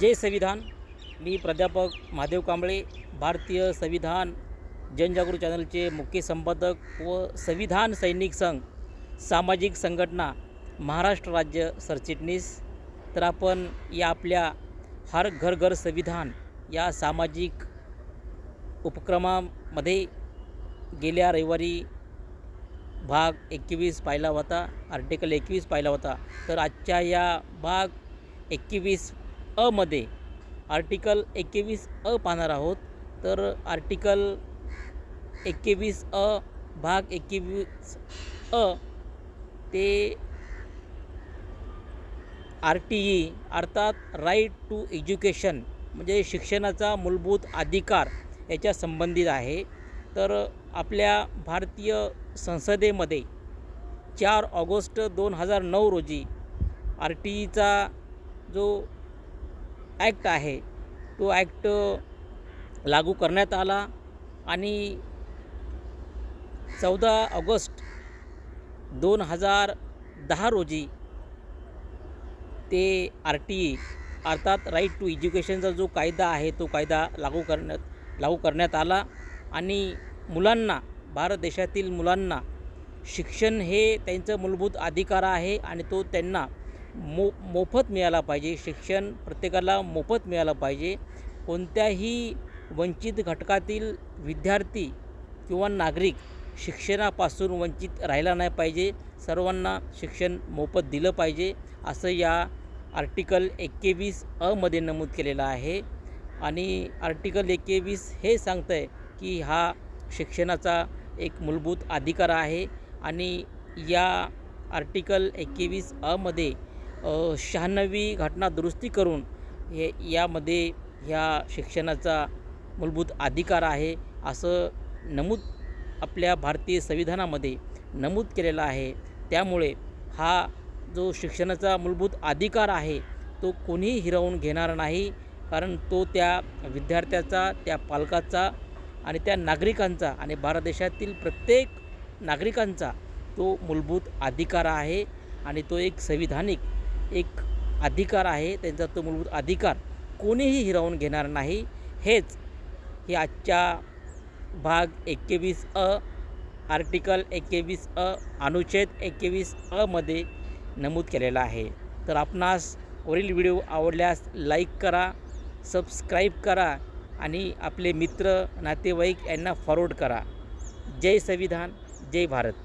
जय संविधान. मी प्राध्यापक महादेव कांबळे भारतीय संविधान जनजागृती चॅनलचे मुख्य संपादक व संविधान सैनिक संघ सामाजिक संघटना महाराष्ट्र राज्य सरचिटणीस. तर आपण या आपल्या हर घर घर संविधान या सामाजिक उपक्रमामध्ये गेल्या रविवारी भाग एकवीस पाहिला होता आर्टिकल एकवीस पाहिला होता. तर आजच्या या भाग एकवीस अमध्ये आर्टिकल एकवीस अ पाहणार आहोत. तर आर्टिकल एकवीस अ भाग एकवीस अ ते आर टी ई अर्थात राईट टू एज्युकेशन म्हणजे शिक्षणाचा मूलभूत अधिकार याच्या संबंधित आहे. तर आपल्या भारतीय संसदेमध्ये चार ऑगस्ट दोन हजार नऊ रोजी आर टी ईचा जो ॲक्ट आहे. तो ॲक्ट लागू करण्यात आला आणि चौदा ऑगस्ट दोन हजार दहा रोजी ते आर टी ई अर्थात राईट टू एज्युकेशनचा जो कायदा आहे तो कायदा लागू करण्यात लागू करण्यात आला आणि मुलांना भारत देशातील मुलांना शिक्षण हे त्यांचं मूलभूत अधिकार आहे आणि तो त्यांना मो मोफत मिळाला पाहिजे. शिक्षण प्रत्येकाला मोफत मिळालं पाहिजे. कोणत्याही वंचित घटकातील विद्यार्थी किंवा नागरिक शिक्षणापासून वंचित राहिला नाही पाहिजे. सर्वांना शिक्षण मोफत दिलं पाहिजे असं या आर्टिकल एकवीस अमध्ये नमूद केलेलं आहे. आणि आर्टिकल एकेवीस हे सांगतं आहे की हा शिक्षणाचा एक मूलभूत अधिकार आहे. आणि या आर्टिकल एकेवीस अमध्ये शहाण्णवी घटना दुरुस्ती करून हे यामध्ये ह्या शिक्षणाचा मूलभूत अधिकार आहे असं नमूद आपल्या भारतीय संविधानामध्ये नमूद केलेला आहे. त्यामुळे हा जो शिक्षणाचा मूलभूत अधिकार आहे तो कोणीही हिरावून घेणार नाही. कारण तो त्या विद्यार्थ्याचा त्या पालकाचा आणि त्या नागरिकांचा आणि भारत देशातील प्रत्येक नागरिकांचा तो मूलभूत अधिकार आहे. आणि तो एक संविधानिक एक अधिकार आहे त्यांचा तो मूलभूत अधिकार कोणीही हिरावून घेणार नाही. हेच हे आजच्या भाग एकेवीस अ आर्टिकल एकेवीस अ अनुच्छेद एकेवीस अमध्ये नमूद केलेला आहे. तर आपणास वरील व्हिडिओ आवडल्यास लाईक करा सबस्क्राईब करा आणि आपले मित्र नातेवाईक यांना फॉरवर्ड करा. जय संविधान जय भारत.